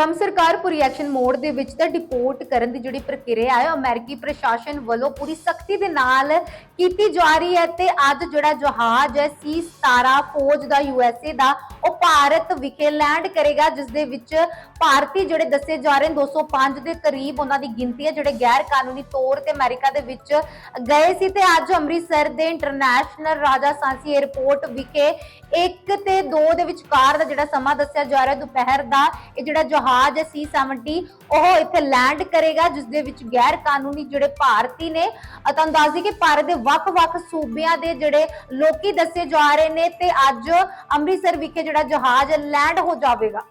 Trump ਸਰਕਾਰ ਪੂਰੀ action mode ਦੇ ਵਿੱਚ ਤਾਂ ਡਿਪੋਰਟ ਕਰਨ ਦੀ ਜਿਹੜੀ ਪ੍ਰਕਿਰਿਆ ਹੈ, ਉਹ ਅਮਰੀਕੀ ਪ੍ਰਸ਼ਾਸਨ ਵੱਲੋਂ ਪੂਰੀ ਸਖਤੀ ਦੇ ਨਾਲ ਕੀਤੀ ਜਾ ਰਹੀ ਹੈ ਤੇ ਅੱਜ ਜਿਹੜਾ ਜਹਾਜ਼ ਹੈ, ਸੀ 17 ਫੌਜ ਦਾ ਯੂਐਸਏ ਦਾ ਉਹ ਭਾਰਤ ਵਿਖੇ ਲੈਂਡ ਕਰੇਗਾ ਜਿਸ ਦੇ ਵਿੱਚ ਭਾਰਤੀ ਜਿਹੜੇ ਦੱਸੇ ਜਾ ਰਹੇ ਨੇ 205 ਦੇ ਕਰੀਬ ਉਹਨਾਂ ਦੀ ਗਿਣਤੀ ਹੈ, ਜਿਹੜੇ ਗੈਰ ਕਾਨੂੰਨੀ ਤੌਰ ਤੇ ਅਮਰੀਕਾ ਦੇ ਵਿੱਚ ਗਏ ਸੀ ਤੇ ਅੱਜ ਅੰਮ੍ਰਿਤਸਰ ਦੇ ਇੰਟਰਨੈਸ਼ਨਲ ਰਾਜਾ ਸਾਂਸੀ 에ਅਰਪੋਰਟ ਵਿਖੇ 1 ਤੇ 2 ਦੇ ਵਿਚਕਾਰ ਦਾ ਜਿਹੜਾ ਸਮਾਂ ਦੱਸਿਆ ਜਾ ਰਿਹਾ, ਦੁਪਹਿਰ ਦਾ, ਇਹ ਜਿਹੜਾ ਜਹਾਜ਼ ਹੈ C70 ਉਹ ਇੱਥੇ ਲੈਂਡ ਕਰੇਗਾ ਜਿਸ ਦੇ ਵਿੱਚ ਗੈਰ ਕਾਨੂੰਨੀ ਜਿਹੜੇ ਭਾਰਤੀ ਨੇ ਅਤ ਅੰਦਾਜ਼ੀ ਕਿ ਭਾਰਤ ਦੇ ਵੱਖ-ਵੱਖ ਸੂਬਿਆਂ ਦੇ ਜਿਹੜੇ ਲੋਕੀ ਦੱਸੇ ਜਾ ਰਹੇ ਨੇ ਤੇ ਅੱਜ ਅੰਮ੍ਰਿਤਸਰ ਵਿਖੇ ਜਿਹੜਾ ਜਹਾਜ਼ ਲੈਂਡ ਹੋ ਜਾਵੇਗਾ।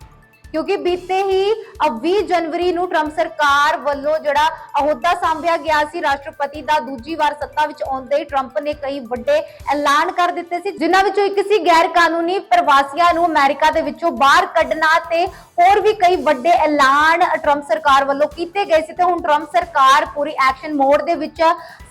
ਕਿਉਂਕਿ ਬੀਤੇ ਹੀ ਅ 20 ਜਨਵਰੀ ਨੂੰ ਟਰੰਪ ਸਰਕਾਰ ਵੱਲੋਂ ਜਿਹੜਾ ਅਹੁਦਾ ਸੰਭਿਆ ਗਿਆ ਸੀ, ਰਾਸ਼ਟਰਪਤੀ ਦਾ ਦੂਜੀ ਵਾਰ ਸੱਤਾ ਵਿੱਚ ਆਉਂਦੇ ਹੀ ਟਰੰਪ ਨੇ ਕਈ ਵੱਡੇ ਐਲਾਨ ਕਰ ਦਿੱਤੇ ਸੀ, ਜਿਨ੍ਹਾਂ ਵਿੱਚੋਂ ਇੱਕ ਸੀ ਗੈਰ ਕਾਨੂੰਨੀ ਪ੍ਰਵਾਸੀਆਂ ਨੂੰ ਅਮਰੀਕਾ ਦੇ ਵਿੱਚੋਂ ਬਾਹਰ ਕੱਢਣਾ ਤੇ ਹੋਰ ਵੀ ਕਈ ਵੱਡੇ ਐਲਾਨ ਟਰੰਪ ਸਰਕਾਰ ਵੱਲੋਂ ਕੀਤੇ ਗਏ ਸੀ ਤੇ ਹੁਣ ਟਰੰਪ ਸਰਕਾਰ ਪੂਰੀ ਐਕਸ਼ਨ ਮੋਡ ਦੇ ਵਿੱਚ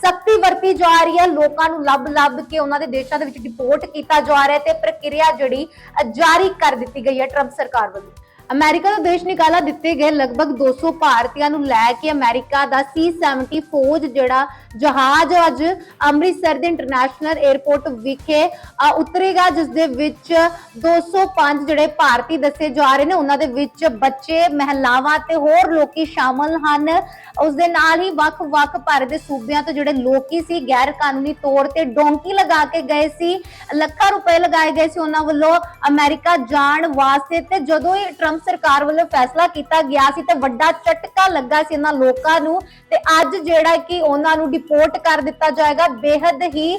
ਸਖਤੀ ਵਰਤੀ ਜਾ ਰਹੀ ਹੈ। ਲੋਕਾਂ ਨੂੰ ਲੱਭ-ਲੱਭ ਕੇ ਉਹਨਾਂ ਦੇ ਦੇਸ਼ਾਂ ਦੇ ਵਿੱਚ ਡਿਪੋਰਟ ਕੀਤਾ ਜਾ ਰਿਹਾ ਤੇ ਪ੍ਰਕਿਰਿਆ ਜਿਹੜੀ ਜਾਰੀ ਕਰ ਦਿੱਤੀ ਗਈ ਹੈ ਟਰੰਪ ਸਰਕਾਰ ਵੱਲੋਂ। ਅਮਰੀਕਾ ਦਾ ਦੇਸ਼ ਨਿਕਾਲਾ ਦਿੱਤੇ ਗਏ ਲਗਭਗ 200 ਭਾਰਤੀਆਂ ਨੂੰ ਲੈ ਕੇ ਅਮਰੀਕਾ ਦਾ C70 ਫੌਜ ਜਿਹੜਾ ਜਹਾਜ਼ ਅੱਜ ਅੰਮ੍ਰਿਤਸਰ ਦੇ ਇੰਟਰਨੈਸ਼ਨਲ 에ਅਰਪੋਰਟ ਵਿਖੇ ਅ, ਉਤਰੇਗਾ ਜਿਸ ਦੇ ਵਿੱਚ 205 ਜਿਹੜੇ ਭਾਰਤੀ ਦੱਸੇ ਜਾ ਰਹੇ ਨੇ ਉਹਨਾਂ ਦੇ ਵਿੱਚ ਬੱਚੇ ਮਹਿਲਾਵਾਂ ਤੇ ਹੋਰ ਲੋਕੀ ਸ਼ਾਮਲ ਹਨ। ਉਸ ਦੇ ਨਾਲ ਹੀ ਵੱਖ-ਵੱਖ ਭਾਰਤ ਦੇ ਸੂਬਿਆਂ ਤੋਂ ਜਿਹੜੇ ਲੋਕੀ ਸੀ ਗੈਰ ਕਾਨੂੰਨੀ ਤੌਰ ਤੇ ਡੋਂਕੀ ਲਗਾ ਕੇ ਗਏ ਸੀ ਲੱਖਾਂ ਰੁਪਏ ਲਗਾਏ ਗਏ ਸੀ ਉਹਨਾਂ ਵੱਲੋਂ ਅਮਰੀਕਾ ਜਾਣ ਵਾਸਤੇ ਤੇ ਜਦੋਂ ਇਹ ਟਰੰਪ ਸਰਕਾਰ ਵੱਲੋਂ ਫੈਸਲਾ ਕੀਤਾ ਗਿਆ ਸੀ ਤੇ ਵੱਡਾ ਝਟਕਾ ਲੱਗਾ ਸੀ ਇਹਨਾਂ ਲੋਕਾਂ ਨੂੰ ਤੇ ਅੱਜ ਜਿਹੜਾ ਕਿ ਉਹਨਾਂ ਨੂੰ ਡਿਪੋਰਟ ਕਰ ਦਿੱਤਾ ਜਾਏਗਾ। ਬੇहद ਹੀ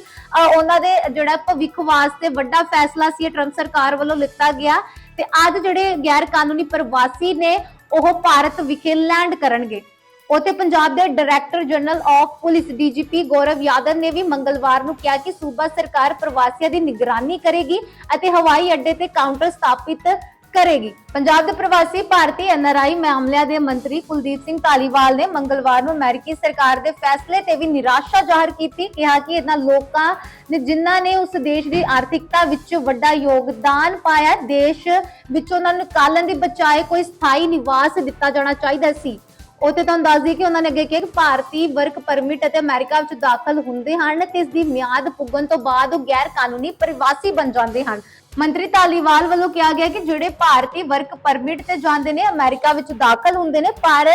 ਉਹਨਾਂ ਦੇ ਜਿਹੜਾ ਭਵਿੱਖ ਵਾਸਤੇ ਵੱਡਾ ਫੈਸਲਾ ਸੀ ਇਹ ਟਰੰਪ ਸਰਕਾਰ ਵੱਲੋਂ ਲਿੱਤਾ ਗਿਆ। ਤੇ ਅੱਜ ਜਿਹੜੇ ਗੈਰ ਕਾਨੂੰਨੀ ਪ੍ਰਵਾਸੀ ਨੇ, ਉਹ ਭਾਰਤ ਵਿਖੇ ਲੈਂਡ ਕਰਨਗੇ। ਉਤੇ ਪੰਜਾਬ ਦੇ director general of police DGP Gaurav Yadav ਨੇ ਵੀ ਮੰਗਲਵਾਰ ਨੂੰ ਕਿਹਾ ਕਿ ਸੂਬਾ ਸਰਕਾਰ ਪ੍ਰਵਾਸੀਆਂ ਦੀ ਨਿਗਰਾਨੀ ਕਰੇਗੀ ਅਤੇ ਹਵਾਈ ਅੱਡੇ ਤੇ ਕਾਊਂਟਰ ਸਥਾਪਿਤ ਕਰੇਗੀ। ਪੰਜਾਬ ਦੇ ਪ੍ਰਵਾਸੀ ਭਾਰਤੀ ਐਨਆਰਆਈ ਮਾਮਲਿਆਂ ਦੇ ਮੰਤਰੀ ਕੁਲਦੀਪ ਸਿੰਘ ਧਾਲੀਵਾਲ ਨੇ ਮੰਗਲਵਾਰ ਨੂੰ ਅਮਰੀਕੀ ਸਰਕਾਰ ਦੇ ਫੈਸਲੇ ਤੇ ਵੀ ਨਿਰਾਸ਼ਾ ਜ਼ਾਹਰ ਕੀਤੀ, ਕਿਹਾ ਕਿ ਇਹਨਾਂ ਲੋਕਾਂ ਨੇ ਜਿਨ੍ਹਾਂ ਨੇ ਉਸ ਦੇਸ਼ ਦੀ ਆਰਥਿਕਤਾ ਵਿੱਚ ਵੱਡਾ ਯੋਗਦਾਨ ਪਾਇਆ, ਦੇਸ਼ ਵਿੱਚ ਉਹਨਾਂ ਨੂੰ ਕਾਲਨ ਦੀ ਬਚਾਏ ਕੋਈ ਸਥਾਈ ਨਿਵਾਸ ਦਿੱਤਾ ਜਾਣਾ ਚਾਹੀਦਾ ਸੀ। ਉਤੇ ਤੁਹਾਨੂੰ ਦੱਸ ਦਈਏ ਕਿ ਉਹਨਾਂ ਨੇ ਅੱਗੇ ਕਿਹਾ ਕਿ ਭਾਰਤੀ ਵਰਕ ਪਰਮਿਟ ਅਤੇ ਅਮਰੀਕਾ ਵਿੱਚ ਦਾਖਲ ਹੁੰਦੇ ਹਨ ਤੇ ਇਸ ਦੀ ਮਿਆਦ ਪੁੱਗਣ ਤੋਂ ਬਾਅਦ ਉਹ ਗੈਰ ਕਾਨੂੰਨੀ ਪ੍ਰਵਾਸੀ ਬਣ ਜਾਂਦੇ ਹਨ। ਮੰਤਰੀ ਧਾਲੀਵਾਲ ਵੱਲੋਂ ਕਿਹਾ ਗਿਆ ਕਿ ਜਿਹੜੇ ਭਾਰਤੀ ਵਰਕ ਪਰਮਿਟ ਤੇ ਜਾਂਦੇ ਨੇ, ਅਮਰੀਕਾ ਵਿੱਚ ਦਾਖਲ ਹੁੰਦੇ ਨੇ, ਪਰ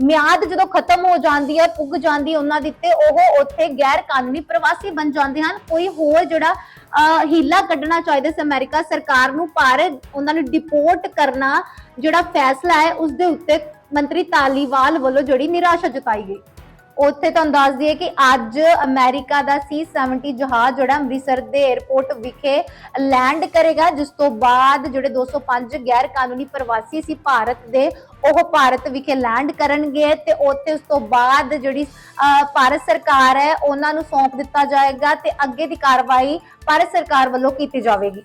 ਮਿਆਦ ਜਦੋਂ ਖਤਮ ਹੋ ਜਾਂਦੀ ਹੈ, ਪੁੱਗ ਜਾਂਦੀ ਹੈ ਉਹਨਾਂ ਦੀ ਤੇ ਉਹ ਉੱਥੇ ਗੈਰ ਕਾਨੂੰਨੀ ਪ੍ਰਵਾਸੀ ਬਣ ਜਾਂਦੇ ਹਨ। ਕੋਈ ਹੋਰ ਜਿਹੜਾ ਹੀਲਾ ਕੱਢਣਾ ਚਾਹੀਦਾ ਸੀ ਅਮਰੀਕਾ ਸਰਕਾਰ ਨੂੰ, ਪਰ ਉਹਨਾਂ ਨੂੰ ਡਿਪੋਰਟ ਕਰਨਾ ਜਿਹੜਾ ਫੈਸਲਾ ਹੈ, ਉਸ ਦੇ ਉੱਤੇ ਮੰਤਰੀ ਤਾਲੀਵਾਲ ਵੱਲੋਂ ਜਿਹੜੀ ਨਿਰਾਸ਼ਾ ਜਤਾਈ ਗਈ। ਉੱਥੇ ਤੁਹਾਨੂੰ ਦੱਸ ਦਈਏ ਕਿ ਅੱਜ ਅਮਰੀਕਾ ਦਾ C70 ਜਹਾਜ਼ ਜਿਹੜਾ ਅੰਮ੍ਰਿਤਸਰ ਦੇ 에ਅਰਪੋਰਟ ਵਿਖੇ ਲੈਂਡ ਕਰੇਗਾ, ਜਿਸ ਤੋਂ ਬਾਅਦ ਜਿਹੜੇ 205 ਗੈਰ ਕਾਨੂੰਨੀ ਪ੍ਰਵਾਸੀ ਸੀ ਭਾਰਤ ਦੇ, ਉਹ ਭਾਰਤ ਵਿਖੇ ਲੈਂਡ ਕਰਨਗੇ ਤੇ ਉੱਥੇ ਉਸ ਤੋਂ ਬਾਅਦ ਜਿਹੜੀ ਭਾਰਤ ਸਰਕਾਰ ਹੈ, ਉਹਨਾਂ ਨੂੰ ਸੌਂਪ ਦਿੱਤਾ ਜਾਏਗਾ ਤੇ ਅੱਗੇ ਦੀ ਕਾਰਵਾਈ ਭਾਰਤ ਸਰਕਾਰ ਵੱਲੋਂ ਕੀਤੀ ਜਾਵੇਗੀ।